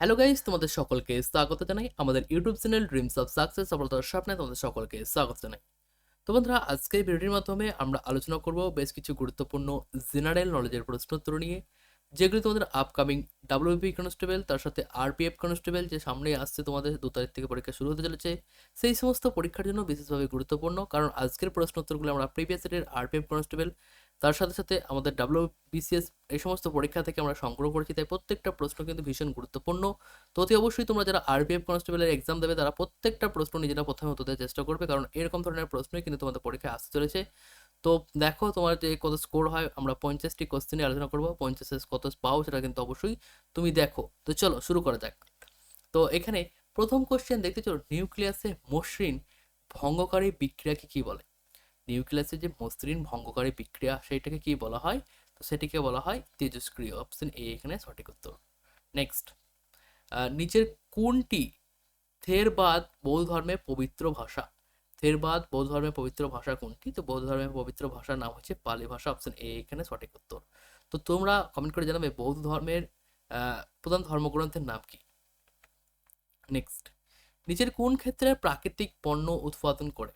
Hello guys তোমাদের সকলকে স্বাগত জানাই আমাদের YouTube channel dreams of success সফলতার স্বপ্নে তোমাদের সকলকে স্বাগত জানাই। তো বন্ধুরা আজকের ভিডিওটির মাধ্যমে আমরা আলোচনা করব বেশ কিছু গুরুত্বপূর্ণ জেনারেল নলেজের প্রশ্নোত্তর নিয়ে, যেগুলি তোমাদের আপকামিং ডাব্লিউপি কনস্টেবল তার সাথে আরপিএফ কনস্টেবল যে সামনেই আসছে তোমাদের দু তারিখ থেকে পরীক্ষা শুরু হতে চলেছে, সেই সমস্ত পরীক্ষার জন্য বিশেষভাবে গুরুত্বপূর্ণ, কারণ আজকের প্রশ্নোত্তরগুলো আমরা প্রিভিয়াস সেটের আরপিএফ কনস্টেবল তার সাথে সাথে আমাদের ডাব্লিউ বিসিএস এই সমস্ত পরীক্ষা থেকে আমরা সংগ্রহ করেছি, তাই প্রত্যেকটা প্রশ্ন কিন্তু ভীষণ গুরুত্বপূর্ণ। তো অতি অবশ্যই তোমরা যারা আরবিএফ কনস্টেবলের এক্সাম দেবে, তারা প্রত্যেকটা প্রশ্ন নিজেরা প্রথমে দেওয়ার চেষ্টা করবে, কারণ এরকম ধরনের প্রশ্নই কিন্তু তোমাদের পরীক্ষায় আসতে চলেছে। তো দেখো তোমার যে কত স্কোর হয়, আমরা পঞ্চাশটি কোশ্চেনে আলোচনা করব, পঞ্চাশে কত পাও সেটা কিন্তু অবশ্যই তুমি দেখো। তো চলো শুরু করা যাক। তো এখানে প্রথম কোশ্চেন দেখতে চলো নিউক্লিয়াসে মসৃণ ভঙ্গকারী বিক্রিয়াকে কি বলে? নিউক্লিয়াসের যে মসৃণ ভঙ্গকারী বিক্রিয়া, সেইটাকে কি বলা হয়? তো সেটিকে বলা হয় তেজস্ক্রিয় অপশন এ এখানে সঠিক উত্তর। নেক্সট নিচের কোনটি? থেরবাদ বৌদ্ধ ধর্মের পবিত্র ভাষা। থেরবাদ বৌদ্ধ ধর্মের পবিত্র ভাষা কোনটি? তো বৌদ্ধ ধর্মের পবিত্র ভাষার নাম হচ্ছে পালি ভাষা অপশন এ এখানে সঠিক উত্তর। তো তোমরা কমেন্ট করে জানাবে বৌদ্ধ ধর্মের প্রধান ধর্মগ্রন্থের নাম কি? নেক্সট নিচের কোন ক্ষেত্রে প্রাকৃতিক পণ্য উৎপাদন করে?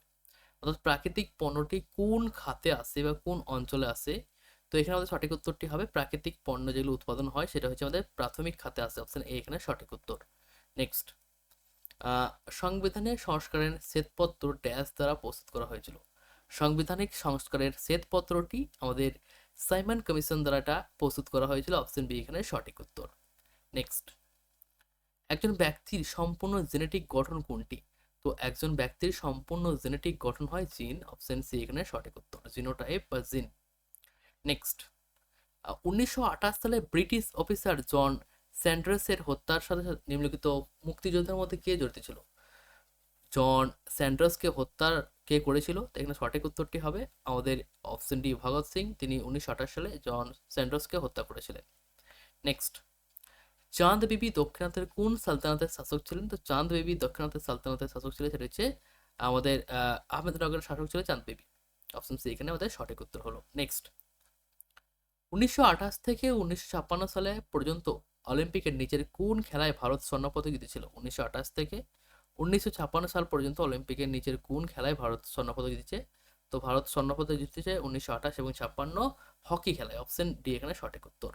অর্থাৎ প্রাকৃতিক পণ্যটি কোন খাতে আসে বা কোন অঞ্চলে আসে? তো এখানে আমাদের সঠিক উত্তরটি হবে প্রাকৃতিক পণ্য যেগুলো উৎপাদন হয়, সেটা হচ্ছে আমাদের প্রাথমিক খাতে আসে। অপশন এ এখানে সঠিক উত্তর। নেক্সট সংবিধানের সংস্কারের শ্বেতপত্র ড্যাশ দ্বারা প্রস্তুত করা হয়েছিল। সাংবিধানিক সংস্কারের শ্বেতপত্রটি আমাদের সাইমন কমিশন দ্বারা এটা প্রস্তুত করা হয়েছিল। অপশন বি এখানে সঠিক উত্তর। নেক্সট একজন ব্যক্তির সম্পূর্ণ জেনেটিক গঠন কোনটি? তো একজন ব্যক্তির সম্পূর্ণ জেনেটিক গঠন হয় জিন, অপশন সি এখানে সঠিক উত্তর, জিনোটাইপ বা জিন। নেক্সট উনিশশো আঠাশ সালে ব্রিটিশ অফিসার জন স্যান্ডার্সের হত্যার সাথে নিম্নলিখিত মুক্তিযোদ্ধার মধ্যে কে জড়িত ছিল? জন স্যান্ডার্সকে হত্যার কে করেছিল? তো এখানে সঠিক উত্তরটি হবে আমাদের অপশন ডি ভগৎ সিং। তিনি উনিশশো আঠাশ সালে জন স্যান্ডার্সকে হত্যা করেছিলেন। নেক্সট চাঁদ বিবি দক্ষিণাতের কোন সালতানাতের শাসক ছিলেন তো চাঁদ বিবি দক্ষিণাতের সালতানাতের শাসক ছিলেন সেটা হচ্ছে আমাদের আহমেদনগরের শাসক ছিল চাঁদ বিবি অপশন সি এখানে আমাদের সঠিক উত্তর হলো নেক্সট উনিশশো আঠাশ থেকে উনিশশো ছাপ্পান্ন সালে পর্যন্ত অলিম্পিকের নিচের কোন খেলায় ভারত স্বর্ণপদক জিতেছিল উনিশশো আঠাশ থেকে উনিশশো ছাপ্পান্ন সাল পর্যন্ত অলিম্পিকের নিচের কোন খেলায় ভারত স্বর্ণপদক জিতেছে তো ভারত স্বর্ণপদক জিতেছে উনিশশো আঠাশ এবং ছাপ্পান্ন হকি খেলায় অপশন ডি এখানে সঠিক উত্তর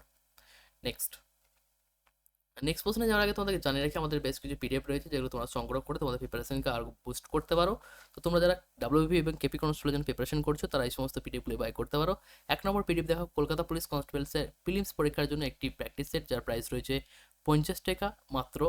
নেক্সট নেক্সট প্রশ্নে যাওয়ার আগে তোমাদেরকে জানিয়ে রাখি, আমাদের বেশ কিছু পিডিএফ রয়েছে যেগুলো তোমরা সংগ্রহ করে তোমাদের প্রিপারেশনকে আরও বুস্ট করতে পারো। তো তোমরা যারা ডাব্লিউবি এবং কেপি কনস্টেবলের যেন প্রিপারেশন করছ, তারা এই সমস্ত পিডিএফগুলি বাই করতে পারো। এক নম্বর পিডিএফ দেখো কলকাতা পুলিশ কনস্টেবলসের ফিলিমস পরীক্ষার জন্য একটি প্র্যাকটিস সেট যার প্রাইস রয়েছে পঞ্চাশ টাকা মাত্র।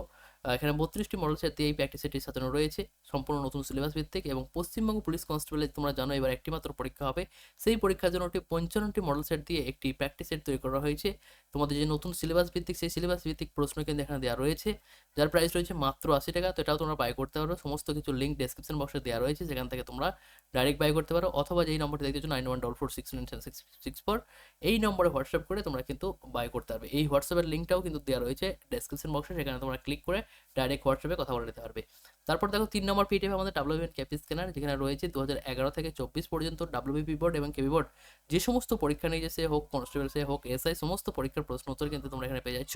এখানে বত্রিশটি মডেল সেট দিয়ে এই প্র্যাকটিস সেটটি সাজানো রয়েছে। সম্পূর্ণ নতুন সিলেবাস ভিত্তিক এবং পশ্চিমবঙ্গ পুলিশ কনস্টেবলে তোমরা জানো এবার একটি মাত্র পরীক্ষা হবে। সেই পরীক্ষার জন্য একটি পঞ্চান্নটি মডেল সেট দিয়ে একটি প্র্যাকটিস সেট তৈরি করা হয়েছে। তোমাদের যে নতুন সিলেবাস ভিত্তিক, সেই সিলেবাস ভিত্তিক প্রশ্ন কিন্তু এখানে দেওয়া রয়েছে। যার প্রাইস রয়েছে মাত্র আশি টাকা, তো এটাও তোমরা বাই করতে পারো। সমস্ত কিছু লিঙ্ক ডেসক্রিপশন বক্সে দেওয়া রয়েছে সেখান থেকে তোমরা ডাইরেক্ট বাই করতে পারো। অথবা যেই নম্বরটি দেখতেছো nine one double four six nine six six four এই নম্বরে হোয়াটসঅ্যাপ করে তোমরা কিন্তু বাই করতে পারবে। এই হোয়াটসঅ্যাপের লিঙ্কটাও কিন্তু দেওয়া রয়েছে ডেসক্রিপশন বক্সে সেখানে তোমরা ক্লিক করে ডাইরেক্ট হোয়াটসঅ্যাপে কথা বলে নিতে পারবে। তারপর দেখো তিন নম্বর পিডিএফ আমাদের ডাব্লিউবিএন ক্যাপি স্ক্যানার যেখানে রয়েছে দু হাজার এগারো থেকে চব্বিশ পর্যন্ত ডাব্লিউবিপি বোর্ড এবং কেবি বোর্ড যে সমস্ত পরীক্ষা নিয়ে সে হোক কনস্টেবল সে হোক এসআই সমস্ত পরীক্ষার প্রশ্ন উত্তর কিন্তু তোমরা এখানে পেয়ে যাচ্ছ,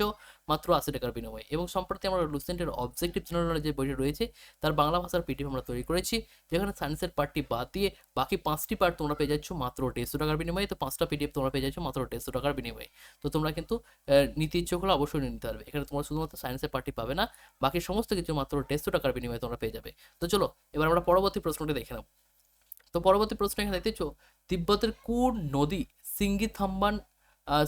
মাত্র আশি টাকার বিনিময়ে। এবং সম্প্রতি আমরা লুসেন্টের অবজেক্টিভ জেনারেল যে বইটি রয়েছে, তার বাংলা ভাষার পিডিএফ আমরা তৈরি করেছি, যেখানে সায়েন্সের পার্টটি বাদ দিয়ে বাকি পাঁচটি পার্ট তোমরা পেয়ে যাচ্ছ, মাত্র দেড়শো টাকার বিনিময়ে। তো পাঁচটা পিডিএফ তোমরা পেয়ে যাচ্ছ, মাত্র দেড়শো টাকার বিনিময়ে। তো তোমরা কিন্তু নীতি ইচ্ছুক অবশ্যই নিতে পারবে। এখানে তোমরা শুধুমাত্র সায়েন্সের পার্টি পাবে না, বাকি সমস্ত কিছু মাত্র দেড়শো টাকার বিনিময়ে তোমরা পেয়ে যাবে। তো চলো, এবার আমরা পরবর্তী প্রশ্নটি দেখে নেব তো পরবর্তী প্রশ্ন এখানে দেখতেছ তিব্বতের কোন নদী সিঙ্গি থাম্বান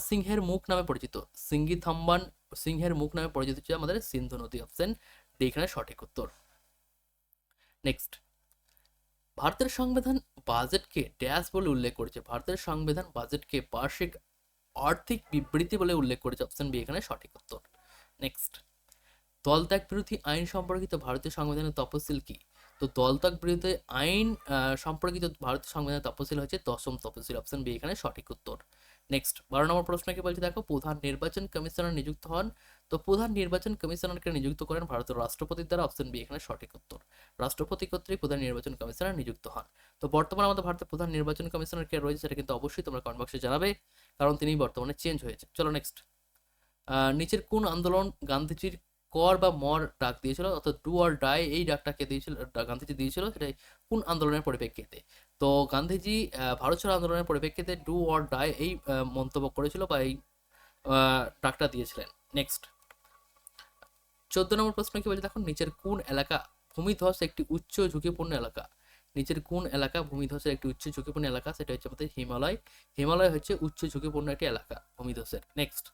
সিংহের মুখ নামে পরিচিত? সিঙ্গি থাম্বান সিংহের মুখ নামে পরিচিত হচ্ছে আমাদের সিন্ধু নদী। অপশন ডি, এখানে সঠিক উত্তর। নেক্সট। ভারতের সংবিধান বাজেটকে ড্যাশ বলে উল্লেখ করেছে। ভারতের সংবিধান বাজেটকে বার্ষিক আর্থিক বিবৃতি বলে উল্লেখ করেছে। অপশন বি, এখানে সঠিক উত্তর। নেক্সট। দলত্যাগ বিরোধী আইন সম্পর্কিত ভারতীয় সংবিধানের তফসিল কি? তো দলত্যাগ বিরোধী আইন সম্পর্কিত ভারতীয় সংবিধানের তফসিল হচ্ছে দশম তফসিল অপশন বি এখানে সঠিক উত্তর। নেক্সট বারো নম্বর প্রশ্ন কি বলছে? দেখো, প্রধান নির্বাচন কমিশনার নিযুক্ত হন। তো প্রধান নির্বাচন কমিশনারকে নিযুক্ত করেন ভারতের রাষ্ট্রপতির দ্বারা অপশন বি এখানে সঠিক উত্তর। রাষ্ট্রপতি কর্তৃক প্রধান নির্বাচন কমিশনার নিযুক্ত হন। তো বর্তমানে আমাদের ভারতের প্রধান নির্বাচন কমিশনার কে রয়েছে সেটা কিন্তু অবশ্যই তোমরা কমেন্ট বক্সে জানাবে, কারণ তিনি বর্তমানে চেঞ্জ হয়েছে। চলো নেক্সট নিচের কোন আন্দোলন গান্ধীজির কর বা মর ডাক দিয়েছিল, অর্থাৎ ডু অর ডাই এই ডাকটাকে দিয়েছিল, গান্ধীজি দিয়েছিল সেটাই কোন আন্দোলনের পরিপ্রেক্ষিতে? তো গান্ধীজি ভারত ছাড়ো আন্দোলনের পরিপ্রেক্ষিতে ডু অর ডাই এই মন্তব্য করেছিল বা এই ডাকটা দিয়েছিলেন। নেক্সট চোদ্দ নম্বর প্রশ্ন কি বলছে? দেখো নিচের কোন এলাকা ভূমিধস একটি উচ্চ ঝুঁকিপূর্ণ এলাকা? নিচের কোন এলাকা ভূমিধসের একটি উচ্চ ঝুঁকিপূর্ণ এলাকা? সেটা হচ্ছে আমাদের হিমালয়। হিমালয় হচ্ছে উচ্চ ঝুঁকিপূর্ণ একটি এলাকা ভূমিধসের। নেক্সট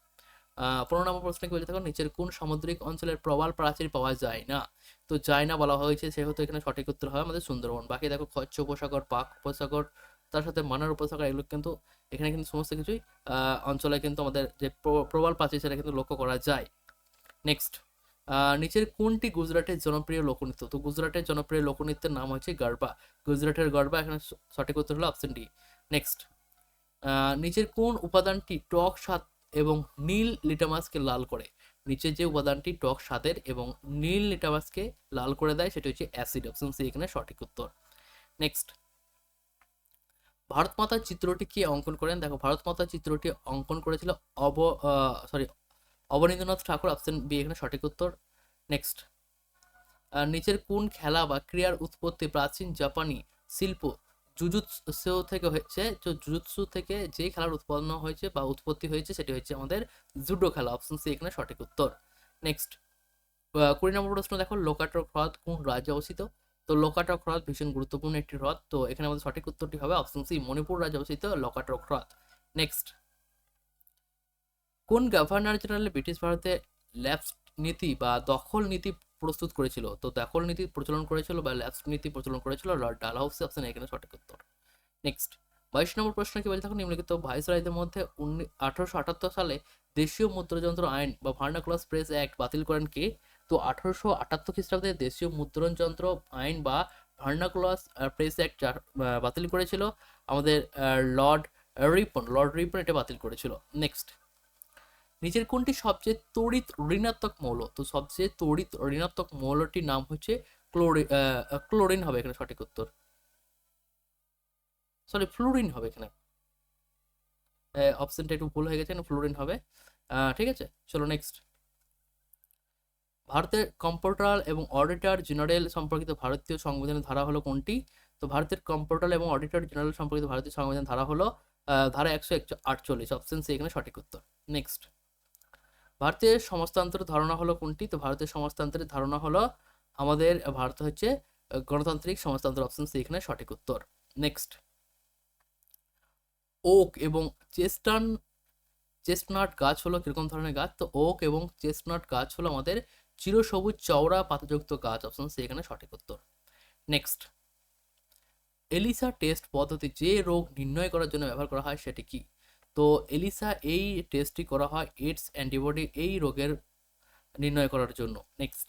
পনেরো নম্বর প্রশ্ন কি বলছে দেখো, নিচের কোন সামুদ্রিক অঞ্চলের প্রবাল প্রাচীর পাওয়া যায় না? তো যায় না বলা হয়েছে, সেহেতু এখানে সঠিক উত্তর হয় আমাদের সুন্দরবন। বাকি দেখো কচ্ছ উপসাগর, পাক উপসাগর, তার সাথে মানার উপসাগর, এগুলো কিন্তু এখানে কিন্তু সমস্ত কিছুই অঞ্চলে কিন্তু আমাদের যে প্র- প্রবাল প্রাচীর, সেটা কিন্তু লক্ষ্য করা যায়। নেক্সট নিচের কোনটি গুজরাটের জনপ্রিয় লোকনৃত্য? তো গুজরাটের জনপ্রিয় লোকনৃত্যের নাম হচ্ছে গারবা। গুজরাটের গারবা, এখানে সঠিক উত্তর হলো অপশন ডি নেক্সট নিচের কোন উপাদানটি টক স্বাদ এবং নীল লিটামাসকে লাল করে। নিচের যে উপাদানটি টক স্বাদের এবং নীল লিটামাসকে লাল করে দেয়, সেটি হচ্ছে অ্যাসিড অপশন সি এখানে সঠিক উত্তর। নেক্সট ভারত মাতার চিত্রটি কে অঙ্কন করেন? দেখো, ভারত মাতার চিত্রটি অঙ্কন করেছিল of sorry Abanindranath Tagore option B এখানে সঠিক উত্তর। নেক্সট নিচের কোন খেলা বা ক্রিয়ার উৎপত্তি প্রাচীন জাপানি শিল্প জুজুৎসু থেকে হয়েছে, তো জুজুৎসু থেকে যে খেলার উৎপন্ন হয়েছে বা উৎপত্তি হয়েছে সেটি হচ্ছে আমাদের জুডো খেলা অপশন সি এখানে সঠিক উত্তর। নেক্সট কুড়ি নম্বর প্রশ্ন দেখো, লোকাটক হ্রদ কোন রাজ্যে অবস্থিত? তো লোকাটক হ্রদ ভীষণ গুরুত্বপূর্ণ একটি হ্রদ, তো এখানে আমাদের সঠিক উত্তরটি হবে অপশন সি মণিপুর রাজ্যে অবস্থিত লোকাটক হ্রদ। নেক্সট কোন গভর্নর জেনারেল ব্রিটিশ ভারতে ল্যাপস নীতি বা দখল নীতি প্রস্তুত করেছিল। তো দখল নীতি প্রচলন করেছিল বা ল্যাপস নীতি প্রচলন করেছিল। লর্ড ডালহাউসি অপশন এখানে সঠিক উত্তর। নেক্সট বাইশ নম্বর প্রশ্ন কি বলছে দেখো নিম্নলিখিত ভাইসরয়দের মধ্যে আঠারোশো আটাত্তর সালে দেশীয় মুদ্রযন্ত্র আইন বা ভার্নাকুলাস প্রেস অ্যাক্ট বাতিল করেন কে? তো আঠারোশো আটাত্তর খ্রিস্টাব্দে দেশীয় মুদ্রণযন্ত্র আইন বা ভার্নাকুলাস প্রেস অ্যাক্ট বাতিল করেছিল। আমাদের লর্ড রিপন লর্ড রিপন এটা বাতিল করেছিল। নেক্সট নিচের কোনটি সবচেয়ে তড়িৎ ঋণাত্মক মৌল? তো সবচেয়ে তড়িৎ ঋণাত্মক মৌলটির নাম হচ্ছে ক্লোরিন ক্লোরিন হবে এখানে সঠিক উত্তর। সরি ফ্লোরিন হবে এখানে। অপশনটা একটু ভুল হয়ে গেছে ফ্লোরিন হবে। ঠিক আছে, চলো নেক্সট ভারতের কম্পিউটার এবং অডিটর জেনারেল সম্পর্কিত ভারতীয় সংবিধানের ধারা হলো কোনটি? তো ভারতের কম্পিউটার এবং অডিটর জেনারেল সম্পর্কিত ভারতীয় সংবিধান ধারা হলো ধারা একশো আটচল্লিশ অপশন সি এখানে সঠিক উত্তর। নেক্সট ভারতের সমাজতন্ত্রের ধারণা হলো কোনটি? তো ভারতের সমাজতন্ত্রের ধারণা হলো আমাদের, ভারত হচ্ছে গণতান্ত্রিক সমাজতন্ত্র অপশন সি এখানে সঠিক উত্তর। নেক্সট ওক এবং চেস্টান, চেস্টনাট গাছ হলো কীরকম ধরনের গাছ? তো ওক এবং চেস্টনাট গাছ হলো আমাদের চিরসবুজ চওড়া পাতাযুক্ত গাছ অপশন সি এখানে সঠিক উত্তর। নেক্সট এলিসা টেস্ট পদ্ধতি, যে রোগ নির্ণয় করার জন্য ব্যবহার করা হয় সেটি কি? তো এলিসা এই টেস্টটি করা হয় এইডস অ্যান্টিবডি এই রোগের নির্ণয় করার জন্য। নেক্সট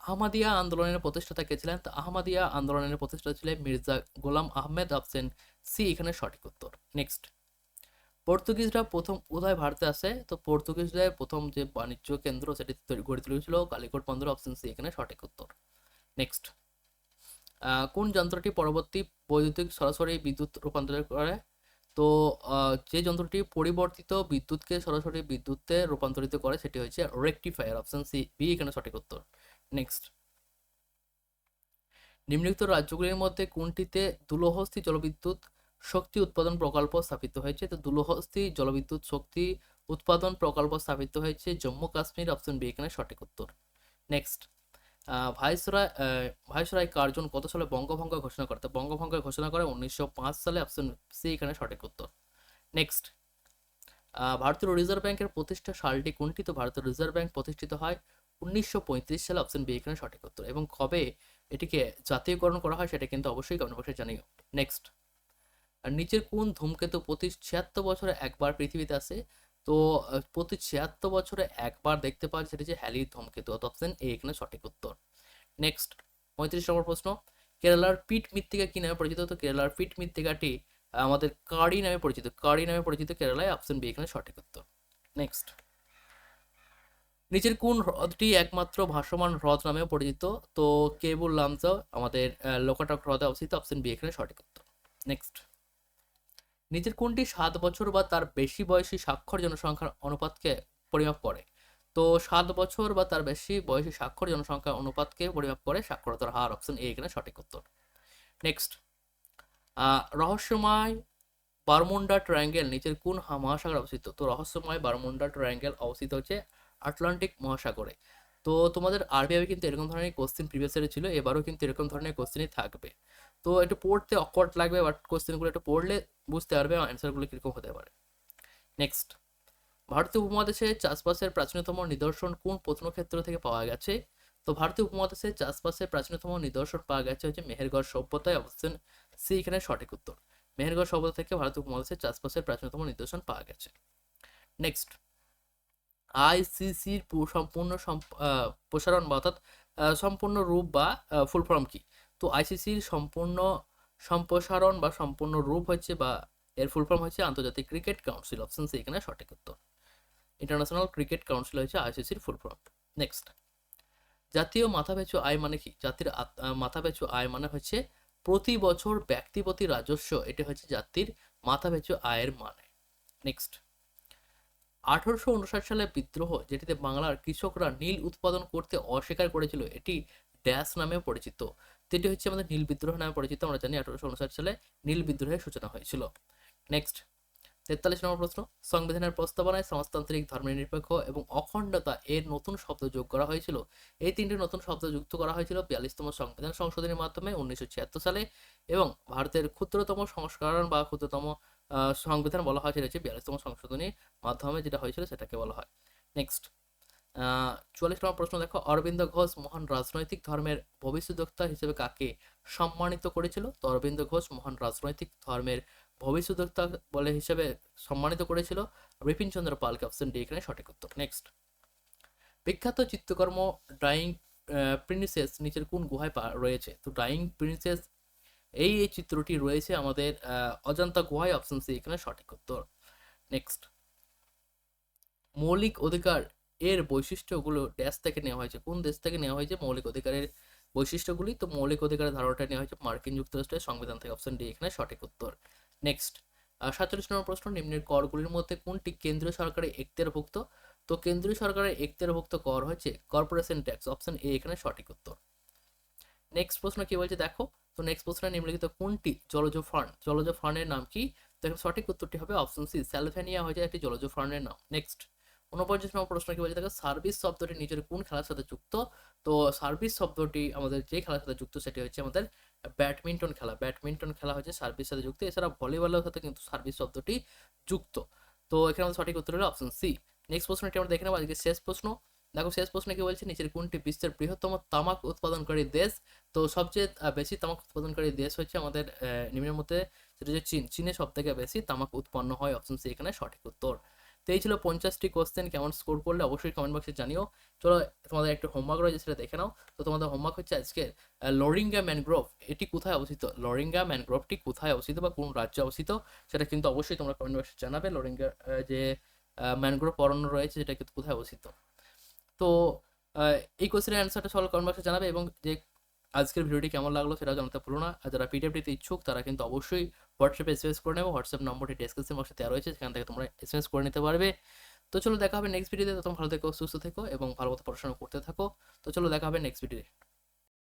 আহমাদিয়া আন্দোলনের প্রতিষ্ঠাতা কে ছিলেন? তো আহমদিয়া আন্দোলনের প্রতিষ্ঠাতা ছিলেন মির্জা গোলাম আহমেদ অপশন সি এখানে সঠিক উত্তর। নেক্সট পর্তুগিজরা প্রথম কোথায় ভারতে আসে তো পর্তুগিজরা প্রথম যে বাণিজ্য কেন্দ্র সেটি গড়ে তুলেছিল কালিকট বন্দর অপশন সি এখানে সঠিক উত্তর। নেক্সট কোন যন্ত্রটি পরবর্তী বৈদ্যুতিক সরাসরি বিদ্যুৎ রূপান্তর করে? তো যে যন্ত্রটি পরিবর্তিত বিদ্যুৎকে সরাসরি বিদ্যুতে রূপান্তরিত করে সেটি হচ্ছে রেকটিফায়ার অপশন সি বি এখানে সঠিক উত্তর। নেক্সট নিম্নলিখিত রাজ্যগুলির মধ্যে কোনটিতে দুলহস্তি জলবিদ্যুৎ শক্তি উৎপাদন প্রকল্প স্থাপিত হয়েছে? তো দুলহস্তি জলবিদ্যুৎ শক্তি উৎপাদন প্রকল্প স্থাপিত হয়েছে জম্মু কাশ্মীর অপশন বি এখানে সঠিক উত্তর। নেক্সট ভাইসরায় ভাইসরায় কার্জন কত সালে বঙ্গভঙ্গ ঘোষণা করে? তো বঙ্গভঙ্গ ঘোষণা করে উনিশশো পাঁচ সালে অপশন সি এখানে সঠিক উত্তর। নেক্সট ভারতীয় রিজার্ভ ব্যাংকের প্রতিষ্ঠা সালটি কোনটি? তো ভারতীয় রিজার্ভ ব্যাংক প্রতিষ্ঠিত হয় উনিশশো পঁয়ত্রিশ সালে অপশন বি এখানে সঠিক উত্তর। এবং কবে এটিকে জাতীয়করণ করা হয় সেটা কিন্তু অবশ্যই কমেন্ট বক্সে জানিও। নেক্সট নিচের কোন ধূমকেতু প্রতি ছিয়াত্তর বছরে একবার পৃথিবীতে আসে? তো প্রতি ছিয়াত্তর বছরে একবার দেখতে পাওয়া সেটি হচ্ছে হ্যালির ধূমকেতু অপশন এ এখানে সঠিক উত্তর। নেক্সট, পঁয়ত্রিশ নম্বর প্রশ্ন। কেরালার পিট মৃত্তিকা কি নামে পরিচিত? তো কেরালার পিট মৃত্তিকাটি আমাদের কারি নামে পরিচিত। কারি নামে পরিচিত কেরালায়, অপশন বি এখানে সঠিক উত্তর। নেক্সট, নিচের কোন হ্রদটি একমাত্র ভাসমান হ্রদ নামেও পরিচিত? তো কে বললাম তো আমাদের লোকাটক হ্রদে অবস্থিত, অপশন বি এখানে সঠিক উত্তর। নেক্সট নিচের কোনটি সাত বছর বা তার বেশি বয়সী স্বাক্ষর জনসংখ্যার অনুপাতকে পরিমাপ করে? তো সাত বছর বা তার বেশি বয়সী স্বাক্ষর জনসংখ্যা অনুপাতকে পরিমাপ করে সাক্ষরতার হার অপশন এ এখানে সঠিক উত্তর। নেক্সট রহস্যময় বারমুন্ডা ট্রায়াঙ্গেল নিচের কোন মহাসাগরে অবস্থিত? তো রহস্যময় বারমুন্ডা ট্রায়াঙ্গেল অবস্থিত হচ্ছে আটলান্টিক মহাসাগরে। তো তোমাদের আরবিআই কিন্তু এরকম ধরনের কোশ্চেন প্রিভিয়াস ছিল, এবারও কিন্তু এরকম ধরনের কোশ্চেনই থাকবে। তো একটু পড়তে অকওয়ার্ড লাগবে বাট কোশ্চেনগুলো একটু পড়লে বুঝতে পারবে অ্যান্সারগুলো কীরকম হতে পারে। নেক্সট ভারতীয় উপমহাদেশে চাষবাসের প্রাচীনতম নিদর্শন কোন প্রত্নক্ষেত্র থেকে পাওয়া গেছে? তো ভারতীয় উপমহাদেশে চাষবাসের প্রাচীনতম নিদর্শন পাওয়া গেছে হচ্ছে মেহেরগড় সভ্যতায় অবস্থান। সি এখানে সঠিক উত্তর। মেহেরগড় সভ্যতা থেকে ভারতীয় উপমহাদেশে চাষবাসের প্রাচীনতম নিদর্শন পাওয়া গেছে। নেক্সট আইসিসির সম্পূর্ণ প্রসারণ বা অর্থাৎ সম্পূর্ণ রূপ বা ফুল ফর্ম কি? তো আইসিসির সম্পূর্ণ সম্প্রসারণ বা সম্পূর্ণ রূপ হচ্ছে বা এর ফুল ফর্ম হচ্ছে আন্তর্জাতিক ক্রিকেট কাউন্সিল অপশন সি এখানে সঠিক উত্তর। ইন্টারন্যাশনাল ক্রিকেট কাউন্সিল হচ্ছে আইসিসির ফুল ফর্ম নেক্সট জাতীয় মাথাপিছু আয় মানে কি? জাতির মাথাপিছু আয় মানে হচ্ছে প্রতি বছর ব্যক্তিপতি রাজস্ব, এটা হচ্ছে জাতির মাথাপিছু আয়ের মানে। নেক্সট আঠারোশো উনষাট সালে বিদ্রোহ, যেটিতে বাংলার কৃষকরা নীল উৎপাদন করতে অস্বীকার করেছিল, এটি ড্যাশ নামে পরিচিত। যেটি হচ্ছে আমাদের নীল বিদ্রোহ নামে পরিচিত, আমরা জানি আঠারোশো উনষাট সালে নীল বিদ্রোহের সূচনা হয়েছিল। নেক্সট তেতাল্লিশ নম্বর প্রশ্ন, সংবিধানের প্রস্তাবনায় সমাজতান্ত্রিক ধর্মনিরপেক্ষ এবং অখণ্ডতা এর নতুন শব্দ যোগ করা হয়েছিল। এই তিনটি নতুন শব্দ যুক্ত করা হয়েছিল বিয়াল্লিশতম সংবিধান সংশোধনের মাধ্যমে উনিশশো ছিয়াত্তর সালে এবং ভারতের ক্ষুদ্রতম সংস্করণ বা ক্ষুদ্রতম সংবিধান বলা হয় সেটা হচ্ছে বিয়াল্লিশতম সংশোধনীর মাধ্যমে যেটা হয়েছিল সেটাকে বলা হয়। নেক্সট চুয়াল্লিশ নম্বর প্রশ্ন দেখো, অরবিন্দ ঘোষ মহান রাজনৈতিক ধর্মের ভবিষ্যদ্বক্তা হিসেবে কাকে সম্মানিত করেছিল? তো অরবিন্দ ঘোষ মহান রাজনৈতিক ধর্মের ভবিষ্যদ্বক্তা বলে হিসেবে সম্মানিত করেছিল। বিপিন চন্দ্র পালকে অপশন ডি এখানে সঠিক উত্তর। নেক্সট বিখ্যাত চিত্রকর্ম ড্রাইং প্রিন্সেস নিচের কোন গুহায় রয়েছে? তো ড্রাইং প্রিন্সেস এই এই চিত্রটি রয়েছে আমাদের অজন্তা গুহায়, অপশন সি এখানে সঠিক উত্তর। নেক্সট মৌলিক অধিকার এর বৈশিষ্ট্যগুলো ড্যাশ থেকে নেওয়া হয়েছে। কোন দেশ থেকে নেওয়া হয়েছে? মৌলিক অধিকারের বৈশিষ্ট্যগুলি। তো মৌলিক অধিকারের ধারণাটা নেওয়া হয়েছে মার্কিন যুক্তরাষ্ট্রের সংবিধান থেকে। অপশন ডি, এখানে সঠিক উত্তর। নেক্সট। সাতচল্লিশ নম্বর প্রশ্ন, নিম্নের করগুলির মধ্যে কোনটি কেন্দ্রীয় সরকারের এখতিয়ারভুক্ত তো কেন্দ্রীয় সরকারের এখতিয়ারভুক্ত কর হচ্ছে কর্পোরেশন ট্যাক্স। অপশন এ, এখানে সঠিক উত্তর। নেক্সট প্রশ্ন কি বলছে? দেখো। তো নেক্সট প্রশ্ন নিম্নলিখিত কোনটি জলজ ফান্ড জলজ ফান্ডের নাম কি? তো সঠিক উত্তরটি হবে অপশন সি, স্যালভেনিয়া হচ্ছে একটি জলজ ফান্ডের নাম। নেক্সট। উনপঞ্চাশ নম্বর প্রশ্ন কি বলছে দেখো সার্ভিস শব্দটি নিজের কোন খেলার সাথে যুক্ত? তো সার্ভিস শব্দটি আমাদের যে খেলার সাথে যুক্ত, সেটি হচ্ছে আমাদের ব্যাডমিন্টন খেলা। ব্যাডমিন্টন খেলা হচ্ছে সার্ভিস সাথে যুক্ত, এছাড়া ভলিবলের সাথে কিন্তু সার্ভিস শব্দটি যুক্ত। তো এখানে আমাদের সঠিক উত্তর হলো অপশন সি নেক্সট প্রশ্নটি আমরা দেখে নেব, আজকে শেষ প্রশ্ন। দেখো, শেষ প্রশ্নে কি বলছে? নিচের কোনটি বিশ্বের বৃহত্তম তামাক উৎপাদনকারী দেশ? তো সবচেয়ে বেশি তামাক উৎপাদনকারী দেশ হচ্ছে আমাদের নিম্নের মধ্যে সেটা হচ্ছে চীন। চীনে সব থেকে বেশি তামাক উৎপন্ন হয়। অপশন সি এখানে সঠিক উত্তর। তো এই ছিল পঞ্চাশটি কোশ্চেন কেমন স্কোর করলে অবশ্যই কমেন্ট বক্সে জানিও। চলো, তোমাদের একটা হোমওয়ার্ক রয়েছে সেটা দেখে নাও। তো তোমাদের হোমওয়ার্ক হচ্ছে আজকে লরিঙ্গা ম্যানগ্রোভ এটি কোথায় অবস্থিত? লরিঙ্গা ম্যানগ্রোভটি কোথায় অবস্থিত বা কোন রাজ্যে অবস্থিত? সেটা কিন্তু অবশ্যই তোমরা কমেন্ট বক্সে জানাবে। লরিঙ্গা যে ম্যানগ্রোভ অরণ্য রয়েছে, সেটা কিন্তু কোথায় অবস্থিত? তো এই কোশ্চেনের অ্যান্সারটা সবাই কমেন্ট বক্সে জানাবে এবং যে, আজকের ভিডিওটি কেমন লাগল সেটাও জানাতে ভুলো না। আর যারা পিডিএফ দিতে ইচ্ছুক, তারা কিন্তু অবশ্যই হোয়াটসঅ্যাপে এস করে নেব হোয়াটসঅ্যাপ নম্বরটি ডেসক্রিপশন বক্সে দেওয়া রয়েছে, সেখান থেকে তোমরা এস এম এস করে নিতে পারবে। তো চলো দেখা হবে নেক্সট ভিডিওতে তখন ভালো থেকো, সুস্থ থেকো এবং ভালো মতো পড়াশোনা করতে থাকো। তো চলো দেখা হবে নেক্সট ভিডিওতে